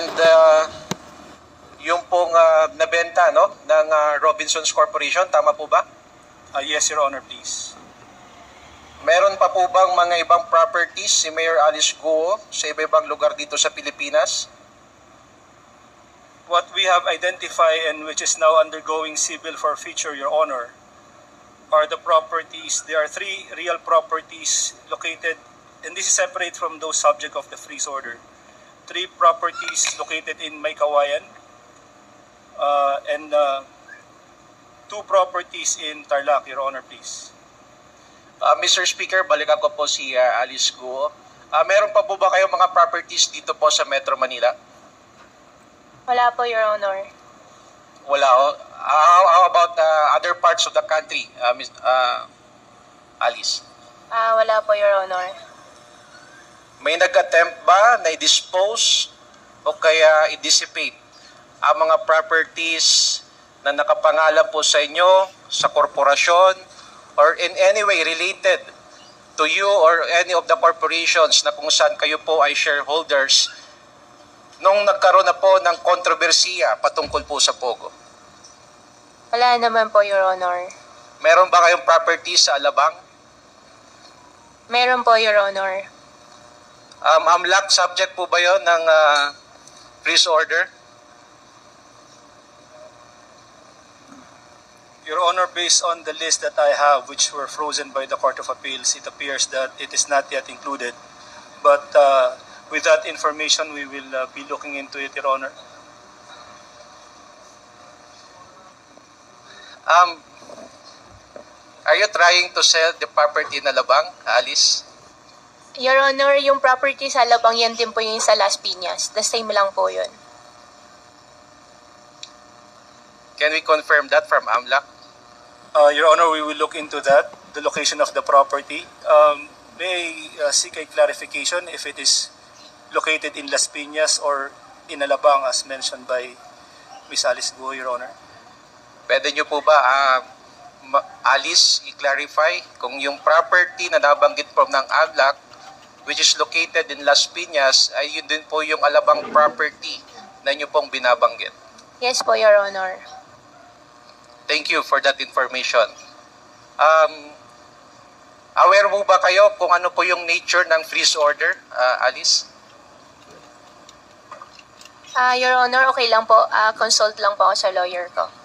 and uh, yung pong uh, nabenta no, ng uh, Robinsons Corporation, tama po ba? Uh, yes, Your Honor, please. Meron pa po bang mga ibang properties si Mayor Alice Guo sa iba-ibang lugar dito sa Pilipinas? What we have identified and which is now undergoing civil forfeiture, Your Honor, are the properties. There are three real properties located, and this is separate from those subject of the freeze order. Three properties located in Maykawayan, uh, and uh, two properties in Tarlac, Your Honor, please. Uh, Mr. Speaker, balikan ko po si uh, Alice Guo. Uh, meron pa po ba kayong mga properties dito po sa Metro Manila? Wala po, Your Honor. Wala ho. How, how about uh, other parts of the country, uh, Miss, uh, Alice? Ah, wala po, Your Honor. May nag-attempt ba na i-dispose o kaya i-dissipate ang mga properties na nakapangalan po sa inyo, sa korporasyon, or in any way related to you or any of the corporations na kung saan kayo po ay shareholders nung nagkaroon na po ng kontrobersiya patungkol po sa Pogo. Wala naman po, Your Honor. Meron ba kayong properties sa Alabang? Meron po, Your Honor. Um, AMLAC subject po ba yon ng uh, freeze order? Your Honor, based on the list that I have, which were frozen by the Court of Appeals, it appears that it is not yet included. But uh, with that information, we will uh, be looking into it, Your Honor. Um, are you trying to sell the property in Alabang, Alice? Your Honor, yung property sa Labang, yan din po yung sa Las Piñas. The same lang po yun. Can we confirm that from AMLAC? Uh, Your Honor, we will look into that, the location of the property. Um, may uh, seek a clarification if it is located in Las Piñas or in Alabang as mentioned by Ms. Alice Guo, Your Honor. Pwede nyo po ba, ma- Alice, i-clarify kung yung property na nabanggit po ng AMLAC, which is located in Las Piñas, ay yun din po yung Alabang property na nyo pong binabanggit. Yes po, Your Honor. Thank you for that information. Um, aware mo ba kayo kung ano po yung nature ng freeze order, ah, Alice? Ah, Your Honor, okay lang po. Ah, consult lang po ako sa lawyer ko.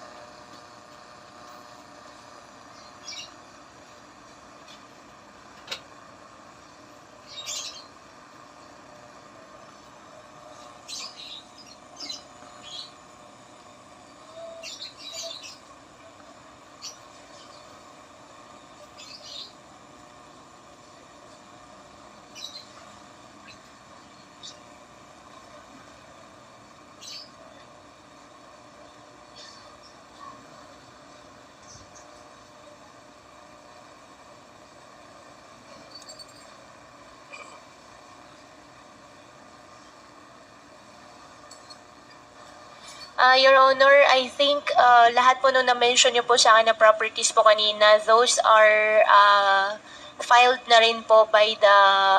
Ah, Your Honor, I think ah, lahat po nung na-mention niyo po sa akin na properties po kanina, those are ah, filed na rin po by the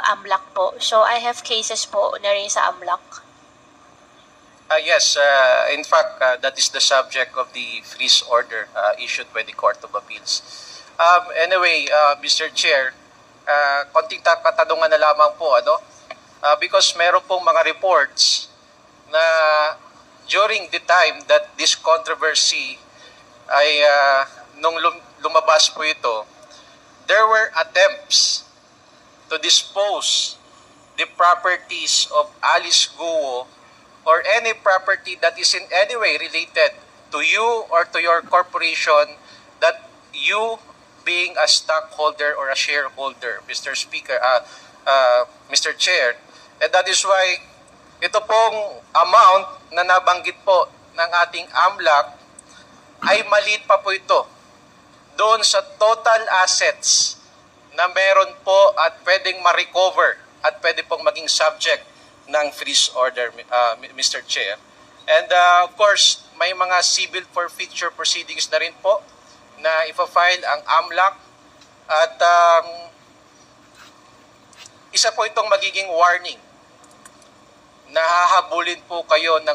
AMLAC po. So, I have cases po na rin sa AMLAC. Uh, yes, uh, in fact, uh, that is the subject of the freeze order uh, issued by the Court of Appeals. Um, anyway, uh, Mr. Chair, uh, konting ta- katanungan na lamang po, ano? Uh, because meron pong mga reports na during the time that this controversy ay uh, nung lum- lumabas po ito, there were attempts to dispose the properties of Alice Guo or any property that is in any way related to you or to your corporation that you being a stockholder or a shareholder, Mr. Speaker, uh, uh, Mr. Chair. And that is why ito pong amount na nabanggit po ng ating AMLAC ay maliit pa po ito doon sa total assets na meron po at pwedeng ma-recover at pwede pong maging subject ng freeze order, uh, Mr. Chair. And uh, of course, may mga civil forfeiture proceedings na rin po na ipa-file ang AMLAC at um, isa po itong magiging warning nahahabulin po kayo ng